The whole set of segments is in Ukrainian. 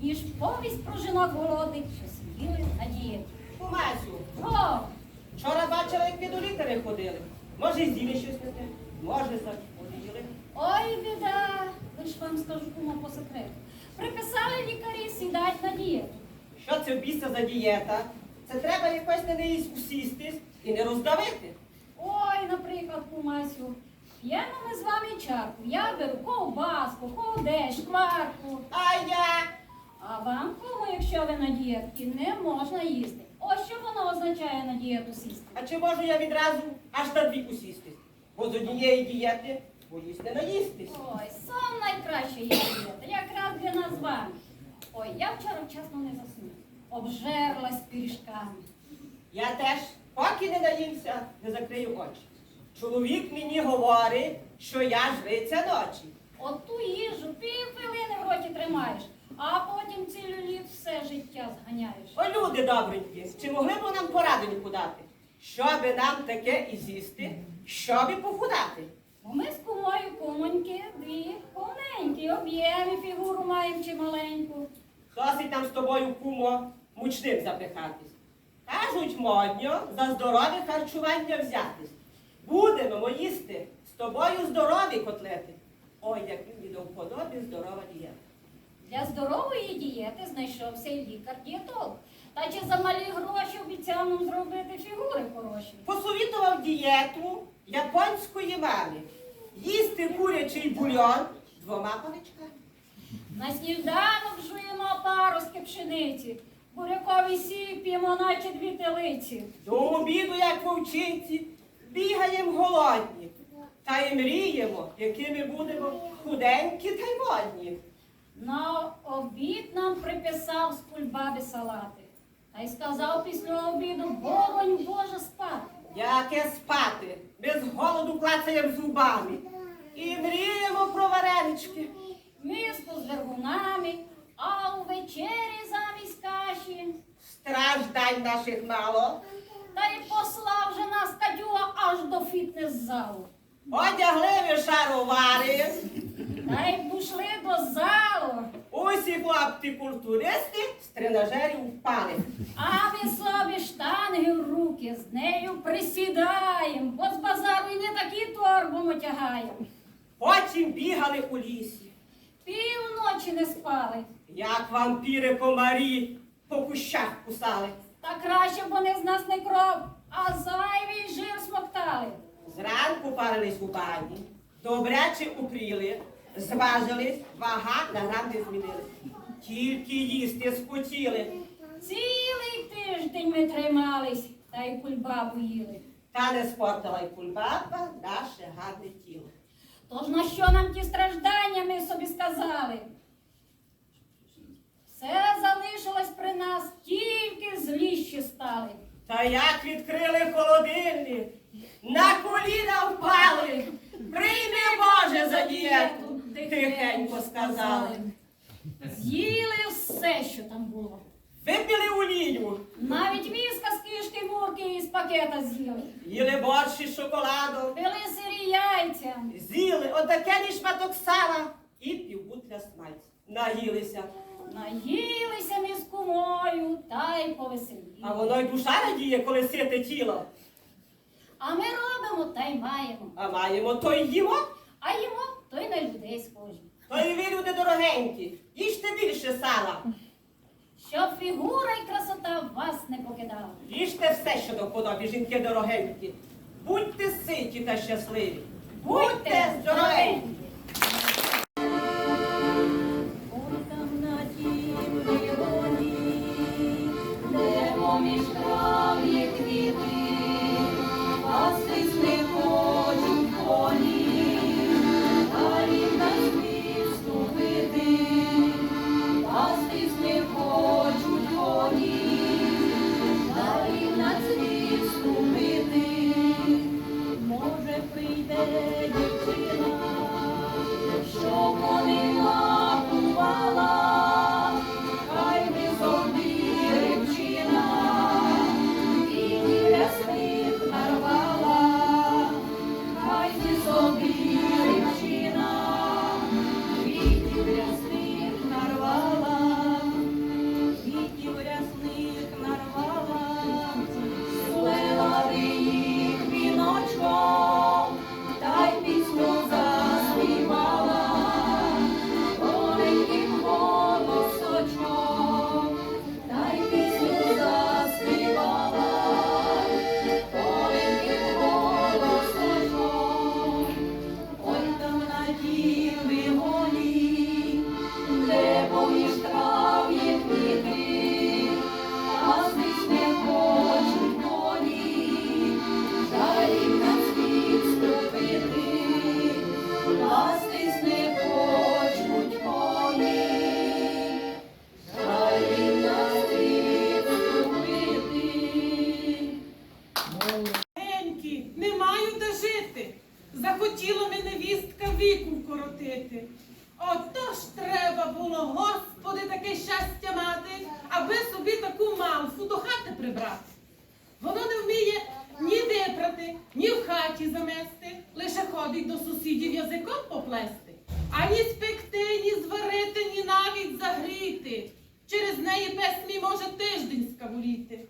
ніж повість про жінок голодних, що сиділи на дієті. Кумасю, О, вчора бачила, як ви до лікаря ходили. Може, з'їли щось те, може, захворіли. ой, біда, лиш вам скажу кума по секрету. Приписали лікарі сідать на дієту. Що це в біса за дієта? Це треба якось на неї усістись і не роздавити. Ой, наприклад, кумасю, п'ємо ми з вами чарку. Я беру ковбаску, холодець, шкварку. А я А вам, кому, якщо ви на дієтці, не можна їсти. Ось що воно означає на дієту сісти. А чи можу я відразу аж на дві усістись? Бо з однієї дієти не наїстись. Ой, сон найкраще є дієта, якраз для нас з вами. Ой, я вчора вчасно не заснула. Обжерлась пиріжками. Я теж, поки не наївся, не закрию очі. Чоловік мені говорить, що я жриця ночі. От ту їжу пів хвилини в роті тримаєш, а потім цілю літ все життя зганяєш. О, люди добренькі, чи могли б ви нам порадоньку дати? Щоби нам таке і з'їсти, щоби похудати? Бо ми з кумою кумоньки, дві повненькі, об'єми фігуру маємо чи маленьку. Досить нам з тобою, кумо, мучним запихатись. Кажуть, модньо за здорове харчування взятись. Будемо їсти з тобою здорові котлети. Ой, як мені до вподобі здорова дієта. Для здорової дієти знайшовся і лікар-дієтолог. Та чи за малі гроші обіцяв нам зробити фігури хороші? Посовітував дієту японської мами. Їсти курячий бульон двома паличками. На сніданок жуємо паростки пшениці, буряковий сік п'ємо, наче дві телиці. До обіду, як вовчиці, бігаємо голодні. Та й мріємо, якими будемо худенькі та й модні. На обід нам приписав з кульбаби салати. Та й сказав після обіду, боронь Боже спати. Яке спати, без голоду клацаєм зубами. І мріємо про варенички. Миску з вергунами, а увечері замість каші. Страждань наших мало. Та й послав же нас Кадюга аж до фітнес-залу. Одягли ви шаровари. Та й пішли до залу. Усі хлопці культуристи з тренажерів впали. А ви собі штанги в руки, з нею присідаєм, бо з базару й не такі торбом отягаєм. Потім бігали у лісі. Півночі не спали. Як вампіри комарі по кущах кусали. Та краще б вони з нас не кров, а зайвий жир смоктали. Зранку парились у бані, добряче упріли, зважились, вага на грам не змінили. Тільки їсти схотіли, Цілий тиждень ми тримались, та й кульбабу їли. та не спортила й кульбаба наше гарне тіло. Тож на що нам ті страждання ми собі сказали? Все залишилось при нас, тільки зліщі стали. Та як відкрили холодильник, на коліна впали, прийми Боже за дієту, тихенько сказали. З'їли все, що там було. Випили олію, Навіть мізка з кишки мурки із пакета з'їли. їли борщ із шоколадом, Пили сирі яйця. з'їли отакий шматок сала і півбутля смальця. Наїлися, Наїлися ми з кумою та й повеселіли. а воно й душа радіє, коли сите тіло. А ми робимо та й маємо. А маємо то й їмо, А їмо то й на людей схожі. то й ви, люди дорогенькі, їжте більше сала, Щоб фігура й красота вас не покидала. їжте все, що до подобі, жінки дорогенькі. Будьте ситі та щасливі. Будьте здоровенькі! Захотіла мене вістка віку вкоротити. Отож треба було, Господи, таке щастя мати, аби собі таку мавфу до хати прибрати. Воно не вміє ні випрати, ні в хаті замести, лише ходить до сусідів язиком поплести, ані спекти, ні зварити, ні навіть загріти. Через неї пес мій може тиждень скавуліти.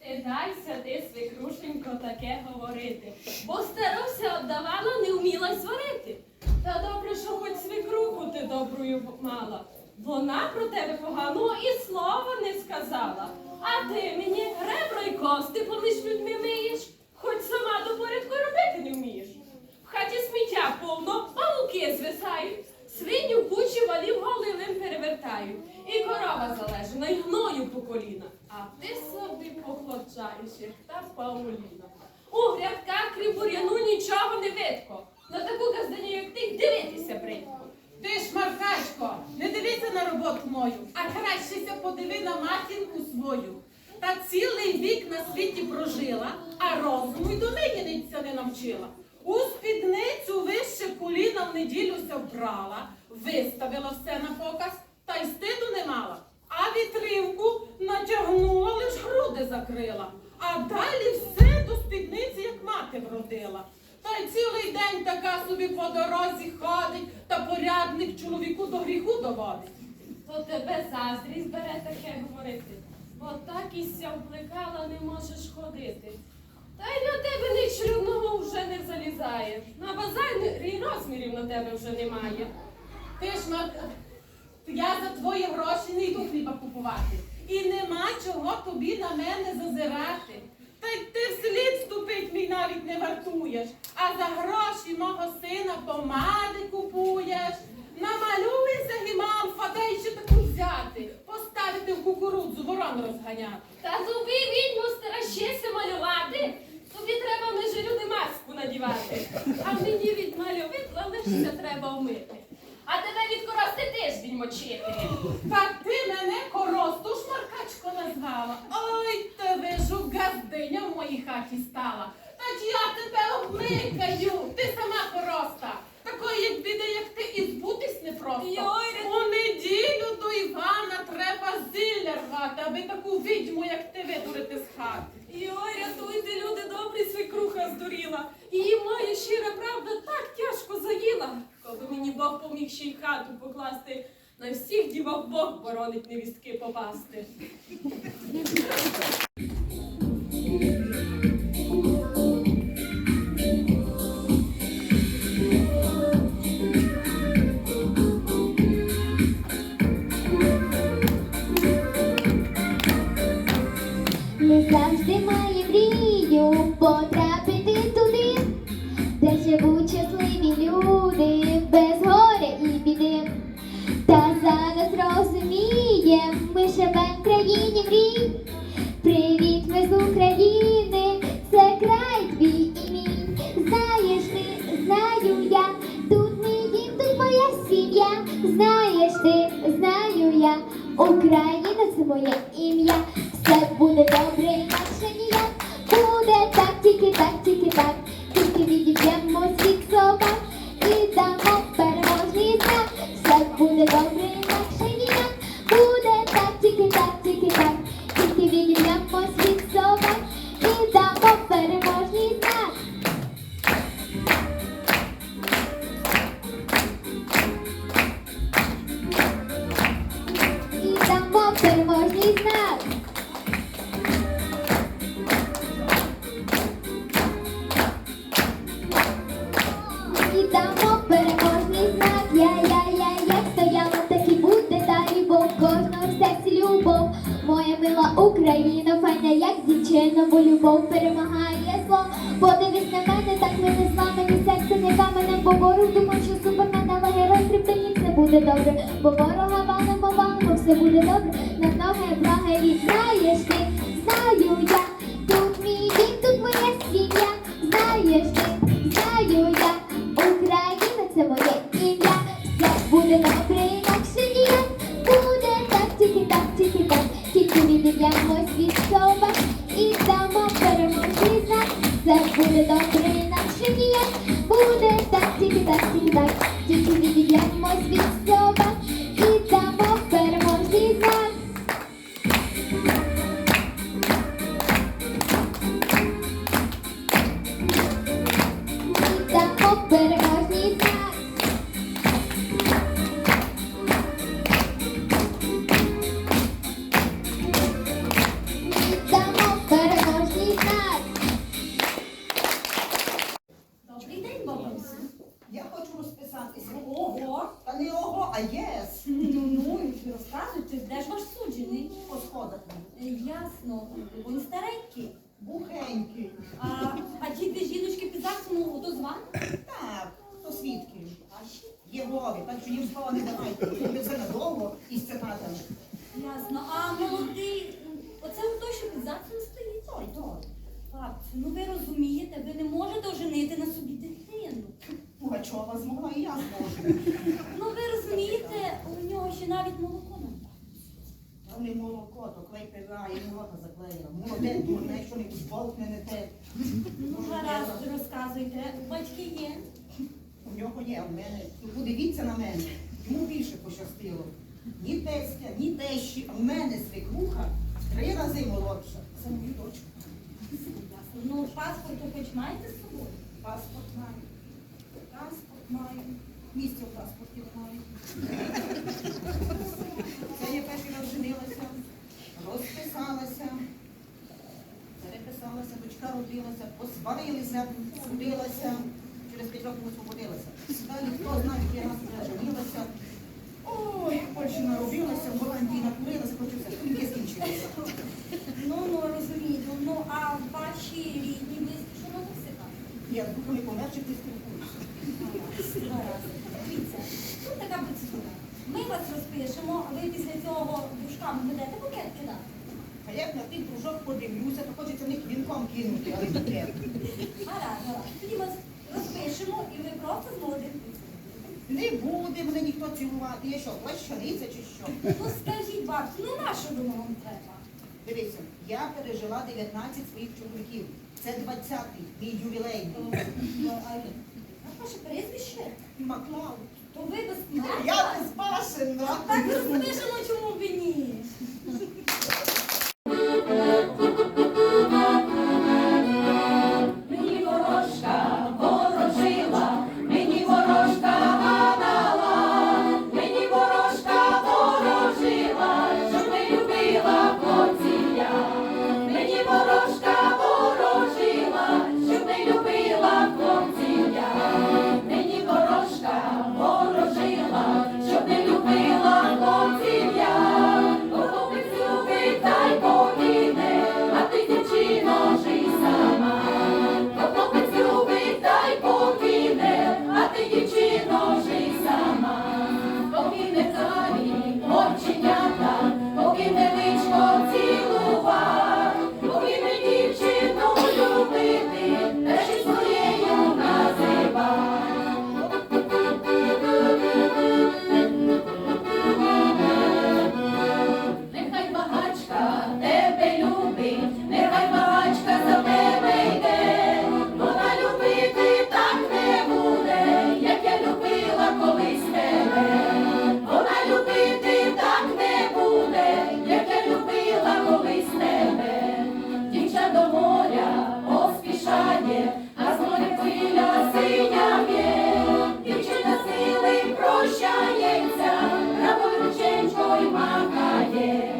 Стидайся ти, свекрушенько, таке говорити, бо старуся оддавала не вміла зварити. Та добре, що хоч свекруху ти доброю мала. Вона про тебе поганого і слова не сказала. А ти мені ребра й кости поміж людьми миєш, хоч сама до порядку робити не вмієш. В хаті сміття повно, павуки звисають, свиню в кучі валів голивим перевертаю. І корова залежена, й гною по коліна. А ти собі походжаєш, як та Пауліна. У грядках крім бур'яну нічого не видко. На таку газданю, як ти, й дивитися бридко. Ти ж, Маркачко, не дивися на роботу мою, а кращеся подиви на матінку свою. Та цілий вік на прожила, а розуму й до нині не навчила. У спідницю вище коліна в неділю ся вбрала, виставила все на показ, та й стиду не мала. А вітрівку натягнула, лиш груди закрила. А далі все до спідниці, як мати вродила. Та й цілий день така собі по дорозі ходить, та порядник чоловіку до гріху доводить. То тебе заздрість бере таке говорити, бо так і ся облекала не можеш ходити. Та й на тебе нічого вже не залізає. На базарі розмірів на тебе вже немає. Ти ж Марк, я за твої гроші не йду хліба купувати. І нема чого тобі на мене зазирати. Та й ти вслід ступить мій навіть не вартуєш. А за гроші мого сина помади купуєш. Намалюєшся гімалфа, де ще таку взяти, в кукурудзу, ворон розганяти. Та тобі відьму старащися малювати. Тобі треба в люди маску надівати. А мені від мальовидла лише треба вмити. А тебе від корости тиждень мочити. Та ти мене коросту шмаркачко назвала. Ой, тебе ж газдиня в моїй хаті стала. Та ж я тебе обмикаю, ти сама короста. Такої біди, як ти, і збутись не просто. Йой, У неділю до Івана треба зілля рвати, аби таку відьму, як ти, видурити з хати. Йой, рятуйте, люди добрі, свекруха здуріла. Її моя щира правда так тяжко заїла. Коли мені Бог поміг ще й хату покласти, на всіх дівок Бог боронить невістки попасти. Буде добре, бо ворога валимо, банку все буде добре. На ноги, блага і знаєш ти, голод мене те. Ну, гаразд, розказуйте. Батьки є. У нього є, а в мене. Ну, подивіться на мене. Йому більше пощастило. Ні тестя, ні тещі, а в мене свекруха три рази молодша. Це мою дочку. Ну, паспорт ви хоч маєте з собою? Паспорт маю. Паспорт маю. Місця у паспорті немає. coração як на тих дружок подивлюся, то хочеться в них вінком кинути, але не треба. Гаразд, гаразд. Тоді ми розпишемо і ви просто згодимо. Не буде мене ніхто цілувати. Я що, плащаниця чи що? Ну скажіть, бабці, ну на що воно вам треба? Дивіться, я пережила 19 своїх чоловіків. Це 20-й, мій ювілей. Ну, а ваше прізвище? Маклау. То ви без Я безбашена. Так розпишемо, чому б і ні. yeah.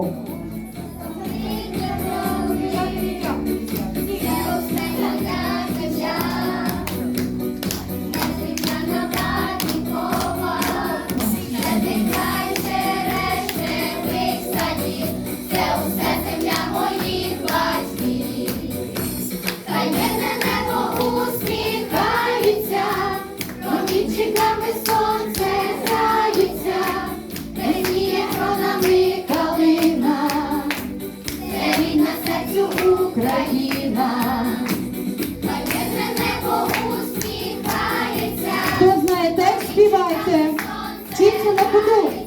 Довгоочікувану перемогу. Це усе Paputu.